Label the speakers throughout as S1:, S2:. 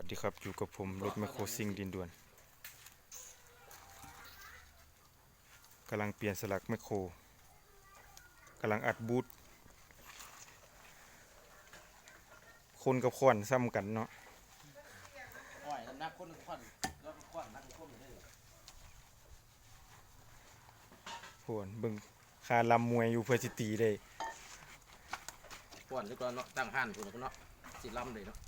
S1: วัสดีครับ อยู่กับผมรถแมคโครซิ่งดินด่วนกำลังเปลี่ยนสลักแมคโครกำลังอัดบูทคนกับขวานซ้ำกันเนาะ
S2: โอ้ยนักคนควันแล้วควันนักคนอยู่ได้เลย
S1: ขวานเบิ่งคาลำมวยอยู่เพื่อสิตีได้
S2: ควันแล้วก็เนาะตั้งห้านพุ่นเนาะสิล้ำเลยเนาะ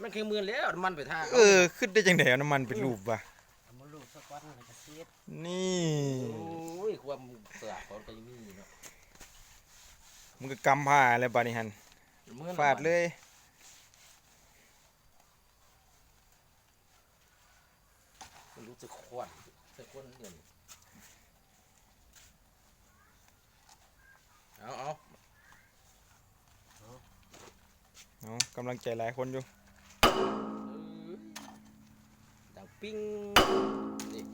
S2: มันแค่มือแล้วมันไปท่า
S1: เออขึ้นได้จังไดเอาน้ำมันเป็นรูปวะ
S3: เอามาลูกสะก้อนมันก็เสียด
S1: นี่
S2: โอ้ยความเสือของก็ยังมีเนาะ
S1: มึงก็กำผ้าอะไรบาดนี้หัน
S2: มือ
S1: ฟาดเลย
S2: มันรู้สึกควันสึกควันเดือนเอาเอา
S1: เอากำลังใจหลายคนอยู่
S2: ปิ้งนี่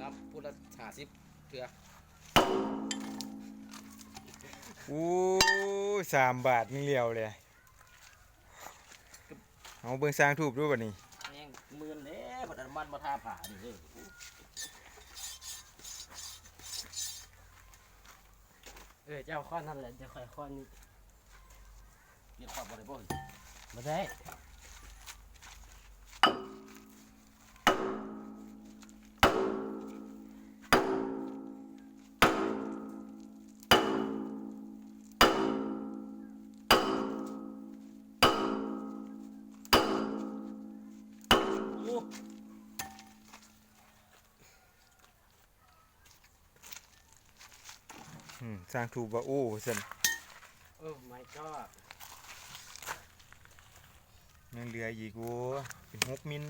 S2: นับพูดละห้าสิบเถื่อ
S1: อู้สามบาทนี่เลียวเลยเอาเบิ่งสร้างทูบด้วยบัดนี้
S2: แม่งหมื่นแล้วบัดอันมันมาทาผ่านี่เด้อ
S3: เออเจ้าข้อนนั่นแหละจะค่อยข้อน นี้
S2: เรียกความบ่ได้บ่เฮ้ย
S3: มาได้
S2: โอ้
S1: อืมสร้างทูบว่าโอ้สัน
S3: โอ้ my god
S1: ยังเหลืออีกโว้เป็นหกมิล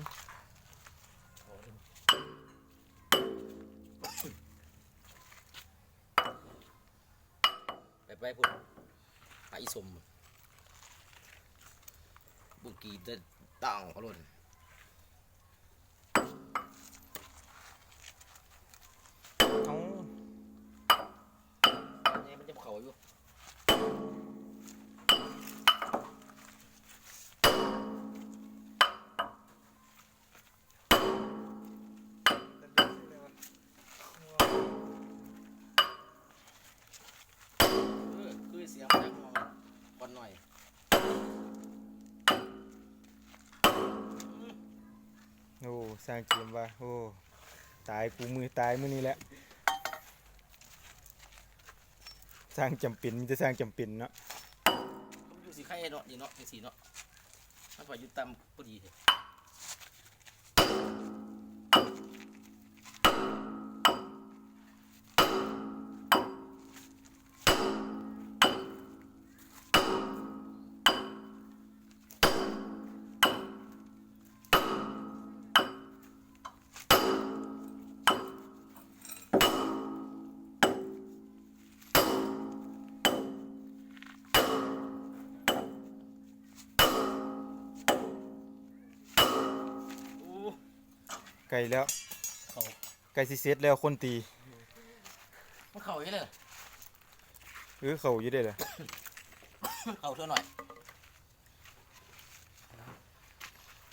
S2: ไปไปพุ่นไปอีสมบุกีเด้ตังพะลุน
S1: เอา
S2: อันนี้มันจะเข้าอยู่
S1: โอ้สร้างเกมว่าโอ้ตายกูมือตายมือนี้แหละสร้างจำเป็นจะสร้างจำเป็นเนาะ
S2: อยู่สีไข่เนาะนี่เนาะสีเนาะมันพออยู่ต่ำพอดีเลย
S1: ไกลแล้ว
S2: เขา
S1: ไกลสิเสร็จแล้วคนตี
S2: มันเข่าอย่างนี้เลย
S1: เออเขาอยู่ได้เลย
S2: มันเข่าเท่าหน่อย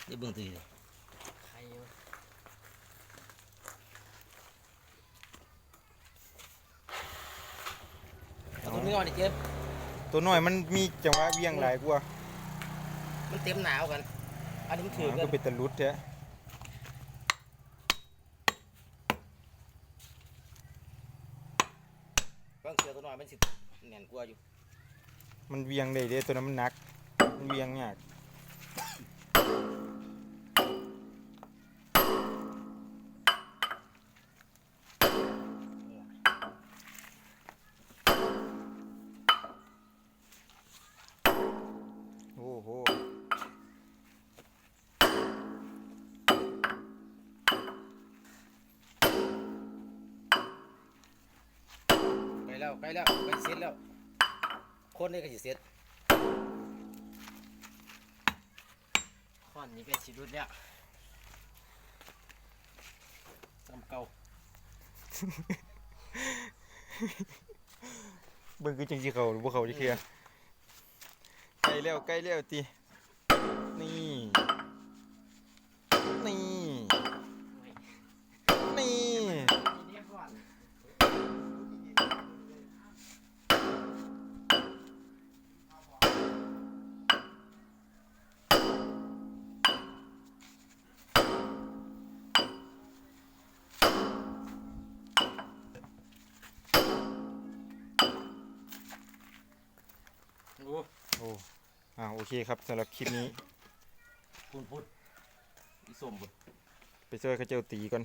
S2: นี่เบิ่งตีเลย
S3: ใครอยู่
S2: เอาตัวนี้ก่อนดิเจมส์
S1: ตัวน้อยมันมีจังหวะเวียงหลายกว่า
S2: มันเต็มหนาวกัน อันนี้มันถือ
S1: มัน
S2: กั
S1: ก็
S2: น
S1: เป็นตะลุดแท้
S2: บางเสือตัว น้อยมันสิแน่นกว่าอยู่
S1: มันเวียงได้เด้ตัวนั้นมันหนัก มันเวียงยาก
S2: แล้วไปแล้วไปเสร็จแล้ว คนนี้ก็สิเสร็จ
S3: ข้อนนี้ก็สิรุดแล้ว
S2: ซ้ำเก่า
S1: เบิ่งคือจังสิเขาหรือบ่เขาจักเทื่อใกล้แล้วใกล้แล้วติ
S2: โอ้
S1: โอ้อ่าโอเคครับสำหรับคลิปนี้
S2: พูดพูดอีส้มบ่
S1: ไปช่วยเขาเจ้าตีก่อน